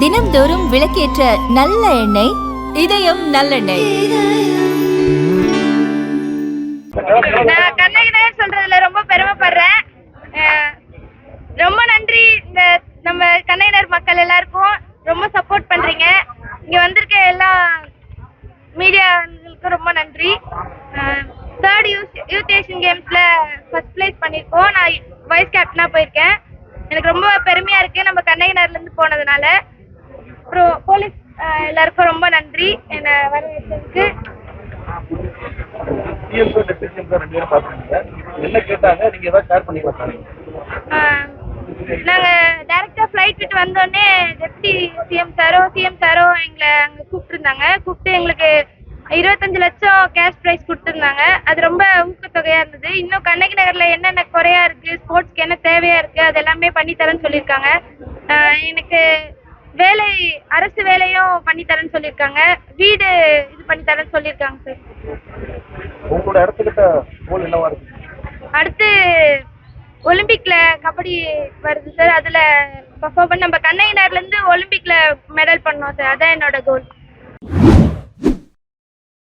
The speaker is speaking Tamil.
தினம்தோறும் விளக்கேற்ற நல்ல எண்ணெய் இதயம் நல்லெண்ணெய். நான் கண்ணகினர் சொல்றதுல ரொம்ப பெருமைப்படுறேன். ரொம்ப நன்றி இந்த நம்ம கண்ணகினர் மக்கள் எல்லாருக்கும் ரொம்ப சப்போர்ட் பண்றீங்க. இங்க வந்திருக்க எல்லா மீடியாங்களுக்கும் ரொம்ப நன்றி. தேர்ட் யூத் யூத் ஏஷியன் கேம்ஸ்ல ஃபர்ஸ்ட் பிளேஸ் பண்ணியிருக்கோம் நான் வைஸ் கேப்டனா போயிருக்கேன். எனக்கு ரொம்ப பெருமையா இருக்கு. நம்ம கண்ணகினர்ல இருந்து போனதுனால. அப்புறம் போலீஸ் எல்லாருக்கும் ரொம்ப நன்றி. என்னை வரவேற்றதுக்கு சிஎம் சார் டெப்டி நாங்க டைரக்டா ஃப்ளைட் விட்டு வந்தோடனே டெப்டி சிஎம் சாரோ சிஎம் சாரோ எங்களை அங்க கூப்பிட்டுருந்தாங்க. கூப்பிட்டு எங்களுக்கு இருபத்தஞ்சு லட்சம் கேஷ் ப்ரைஸ் கொடுத்துருந்தாங்க. அது ரொம்ப ஊக்கத்தொகையா இருந்தது. இன்னும் கண்ணகி நகர்ல என்னென்ன குறையா இருக்கு ஸ்போர்ட்ஸ்க்கு என்ன தேவையா இருக்கு அது எல்லாமே பண்ணி தரேன்னு சொல்லியிருக்காங்க எனக்கு வேலை அரசு வேலையும் பண்ணி தரேன்னு சொல்லியிருக்காங்க. வீடு இது பண்ணி தரேன்னு சொல்லியிருக்காங்க சார் அடுத்து ஒலிம்பிக்ல கபடி வருது சார் அதுல பர்ஃபார்ம் பண்ணி நம்ம கண்ணையினர்ல இருந்து ஒலிம்பிக்ல மெடல் பண்ணோம் சார் அதான் என்னோட கோல்